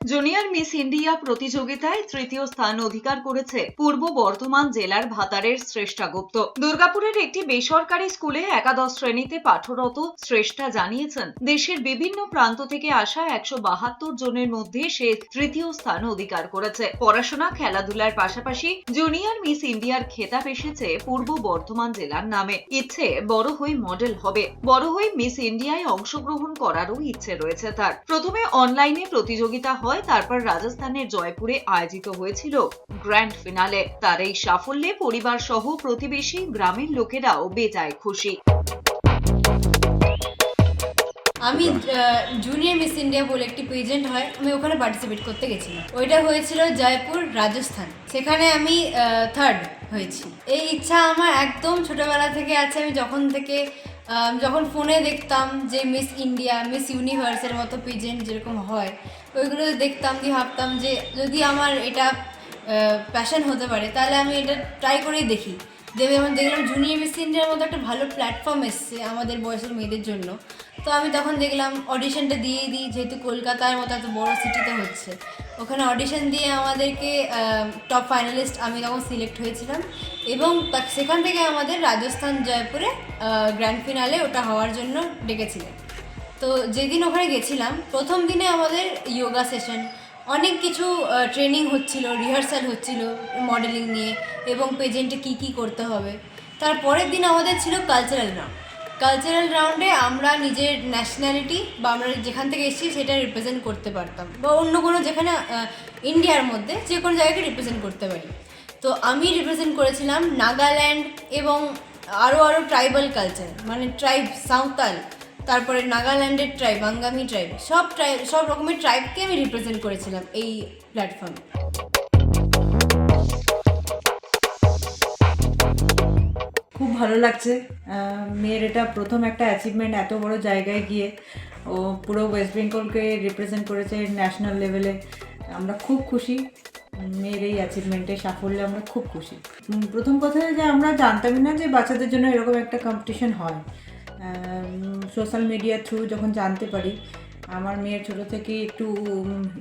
Junior miss India প্রতিযোগিতায় তৃতীয় স্থান অধিকার করেছে পূর্ব বর্ধমান জেলার ভাতারের শ্রেষ্ঠা গুপ্ত। দুর্গাপুরের একটি বেসরকারি স্কুলে একাদশ শ্রেণীতে পাঠরত শ্রেষ্ঠা জানিয়েছেন, দেশের বিভিন্ন প্রান্ত থেকে আসা একশো বাহাত্তর জনের মধ্যে সে তৃতীয় স্থান অধিকার করেছে। পড়াশোনা, খেলাধুলার পাশাপাশি জুনিয়র মিস ইন্ডিয়ার খেতাব এসেছে পূর্ব বর্ধমান জেলার নামে। ইচ্ছে বড় হয়ে মডেল হবে। বড় হয়ে মিস ইন্ডিয়ায় অংশগ্রহণ করারও ইচ্ছে রয়েছে তার। প্রথমে অনলাইনে প্রতিযোগিতা হয়। তারপর রাজস্থানের জয়পুরে আয়োজিত হয়েছিল গ্র্যান্ড ফিনালে তার এই সাফল্যে পরিবার সহ প্রতিবেশী গ্রামের লোকেরাও বেজায় খুশি। আমি জুনিয়র মিস ইন্ডিয়া বলে একটি পেজেন্ট হয়, আমি ওখানে পার্টিসিপেট করতে গেছিলাম। ওইটা হয়েছিল জয়পুর, রাজস্থান। সেখানে আমি থার্ড হয়েছি। এই ইচ্ছা আমার একদম ছোটবেলা থেকে আছে। আমি যখন থেকে যখন ফোনে দেখতাম যে মিস ইন্ডিয়া মিস ইউনিভার্সের মতো পেজেন্ট যেরকম হয় ওইগুলো দেখতাম দিয়ে ভাবতাম যে যদি আমার এটা প্যাশন হতে পারে, তাহলে আমি এটা ট্রাই করেই দেখি। দেবে যখন দেখলাম জুনিয়র মিস ইন্ডিয়ার মতো একটা ভালো প্ল্যাটফর্ম এসছে আমাদের বয়সের মেয়েদের জন্য। তো আমি তখন দেখলাম অডিশনটা দিয়ে দিই, যেহেতু কলকাতার মতো এত বড় সিটিতে হচ্ছে। ওখানে অডিশন দিয়ে আমাদেরকে টপ ফাইনালিস্ট আমি তখন সিলেক্ট হয়েছিলাম এবং সেখান থেকে আমাদের রাজস্থান, জয়পুরে গ্র্যান্ড ফিনালে ওটা হওয়ার জন্য ডেকেছিলেন। তো যেদিন ওখানে গেছিলাম, প্রথম দিনে আমাদের যোগা সেশন অনেক কিছু ট্রেনিং হচ্ছিল রিহার্সাল হচ্ছিল মডেলিং নিয়ে এবং পেজেন্টে কি কি করতে হবে। তারপরের দিন আমাদের ছিল কালচারাল রাউন্ড কালচারাল রাউন্ডে আমরা নিজের ন্যাশনালিটি বা আমরা যেখান থেকে এসেছি সেটা রিপ্রেজেন্ট করতে পারতাম বা অন্য কোনো যেখানে ইন্ডিয়ার মধ্যে যে কোনো জায়গাকে রিপ্রেজেন্ট করতে পারি। তো আমি রিপ্রেজেন্ট করেছিলাম নাগাল্যান্ড এবং আরও আরও ট্রাইবাল কালচার মানে ট্রাইব সাঁওতাল তারপরে নাগাল্যান্ডের ট্রাইব আঙ্গামি ট্রাইব সব ট্রাইব সব রকমের ট্রাইবকে আমি রিপ্রেজেন্ট করেছিলাম এই প্ল্যাটফর্মে খুব ভালো লাগছে। মেয়ের এটা প্রথম একটা অ্যাচিভমেন্ট এত বড় জায়গায় গিয়ে। ও পুরো ওয়েস্ট বেঙ্গলকে রিপ্রেজেন্ট করেছে ন্যাশনাল লেভেলে আমরা খুব খুশি। মেয়ের এই অ্যাচিভমেন্টে সাফল্যে আমরা খুব খুশি। প্রথম কথা যে আমরা জানতামই না যে বাচ্চাদের জন্য এরকম একটা কম্পিটিশন হয়। সোশ্যাল মিডিয়ার থ্রু যখন জানতে পারি, আমার মেয়ের ছোটো থেকেই একটু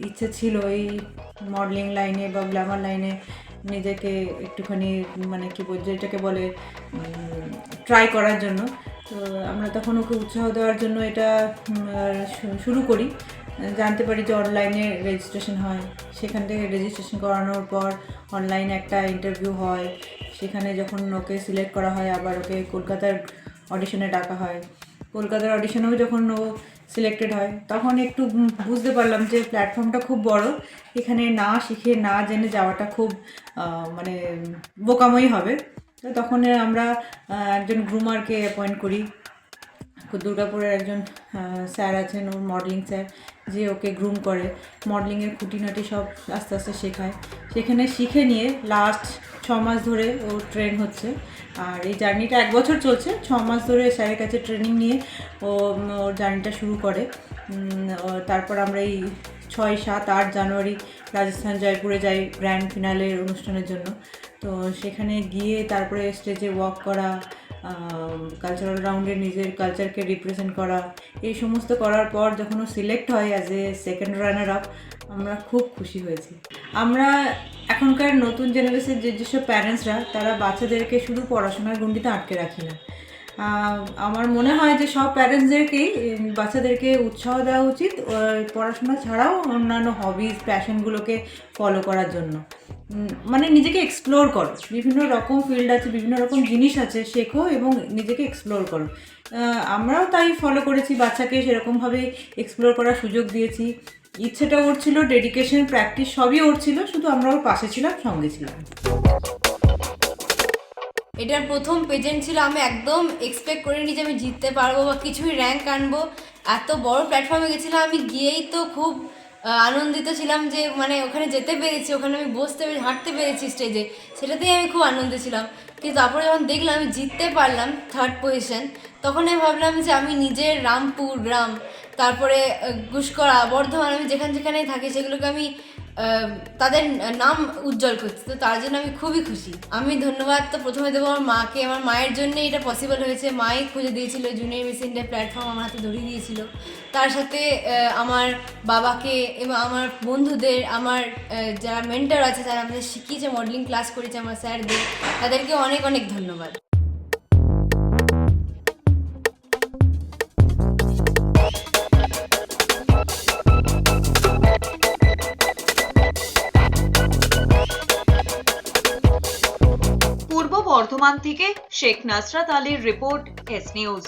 ইচ্ছে ছিল এই মডেলিং লাইনে বা গ্ল্যামার লাইনে নিজেকে একটুখানি মানে কি বল যেটাকে বলে ট্রাই করার জন্য। তো আমরা তখন ওকে উৎসাহ দেওয়ার জন্য এটা শুরু করি। জানতে পারি যে অনলাইনে রেজিস্ট্রেশন হয়। সেখান থেকে রেজিস্ট্রেশন করানোর পর অনলাইনে একটা ইন্টারভিউ হয়। সেখানে যখন ওকে সিলেক্ট করা হয়, আবার ওকে কলকাতার অডিশনে ডাকা হয়। কলকাতার অডিশনেও যখন ও সিলেক্টেড হয়, তখন একটু বুঝতে পারলাম যে প্ল্যাটফর্মটা খুব বড়। এখানে না শিখে, না জেনে যাওয়াটা খুব মানে বোকাময়ী হবে। তো তখন আমরা একজন গ্রুমারকে অ্যাপয়েন্ট করি। দুর্গাপুরের একজন স্যার আছেন, ওর মডেলিং স্যার, যে ওকে গ্রুম করে। মডেলিংয়ের খুঁটিনাটি সব আস্তে আস্তে শেখায়। সেখানে শিখে নিয়ে লাস্ট ছ মাস ধরে ও ট্রেন হচ্ছে। আর এই জার্নিটা এক বছর চলছে। ছ মাস ধরে স্যারের কাছে ট্রেনিং নিয়ে ও ওর জার্নিটা শুরু করে। তারপর আমরা এই ছয়, সাত, আট জানুয়ারি রাজস্থান, জয়পুরে যাই গ্র্যান্ড ফিনালের অনুষ্ঠানের জন্য। তো সেখানে গিয়ে তারপরে স্টেজে ওয়াক করা কালচারাল রাউন্ডে নিজের কালচারকে রিপ্রেজেন্ট করা। এই সমস্ত করার পর যখন ও সিলেক্ট হয় as a second runner up আমরা খুব খুশি হয়েছি। আমরা এখনকার নতুন জেনারেশন যে যেসব প্যারেন্টসরা তারা বাচ্চাদেরকে শুধু পড়াশোনার গণ্ডিতে আটকে রাখি না। আমার মনে হয় যে সব প্যারেন্টসদেরকেই বাচ্চাদেরকে উৎসাহ দেওয়া উচিত পড়াশোনা ছাড়াও অন্যান্য হবিজ প্যাশনগুলোকে ফলো করার জন্য। মানে নিজেকে এক্সপ্লোর করো। বিভিন্ন রকম ফিল্ড আছে, বিভিন্ন রকম জিনিস আছে, শেখো এবং নিজেকে এক্সপ্লোর করো। আমরাও তাই ফলো করেছি, বাচ্চাকে সেরকমভাবে এক্সপ্লোর করার সুযোগ দিয়েছি। ইচ্ছেটা ওর ছিল ডেডিকেশন প্র্যাকটিস সবই ওর ছিল, শুধু আমরা ওর পাশে ছিলাম, সঙ্গে ছিলাম। এটার প্রথম পেজেন্ট ছিল, আমি একদম এক্সপেক্ট করিনি যে আমি জিততে পারব বা কিছুই র্যাঙ্ক আনব। এত বড় প্ল্যাটফর্মে গেছিলাম, আমি গিয়েই তো খুব আনন্দিত ছিলাম যে মানে ওখানে যেতে পেরেছি, ওখানে আমি বসতে পেরে, হাঁটতে পেরেছি স্টেজে সেটাতেই আমি খুব আনন্দিত ছিলাম। কিন্তু তারপরে যখন দেখলাম আমি জিততে পারলাম থার্ড পজিশন তখন আমি ভাবলাম যে আমি নিজের রামপুর গ্রাম, তারপরে গুসকরা, বর্ধমান, আমি যেখানে যেখানেই থাকি, সেগুলোকে আমি তাদের নাম উজ্জ্বল করছে, তো তার জন্য আমি খুবই খুশি। আমি ধন্যবাদ, তো প্রথমে দেবো আমার মাকে। আমার মায়ের জন্যই এটা পসিবল হয়েছে। মাই খুঁজে দিয়েছিল জুনিয়র মিস ইন্ডিয়া প্ল্যাটফর্ম আমার হাতে ধরিয়ে দিয়েছিল। তার সাথে আমার বাবাকে এবং আমার বন্ধুদের, আমার যারা মেন্টার আছে যারা আমাদের শিখিয়েছে মডেলিং ক্লাস করেছে আমার স্যারদের। তাদেরকে অনেক অনেক ধন্যবাদ। পূর্ব বর্ধমান থেকে শেখ নাসরাত আলীর রিপোর্ট এস নিউজ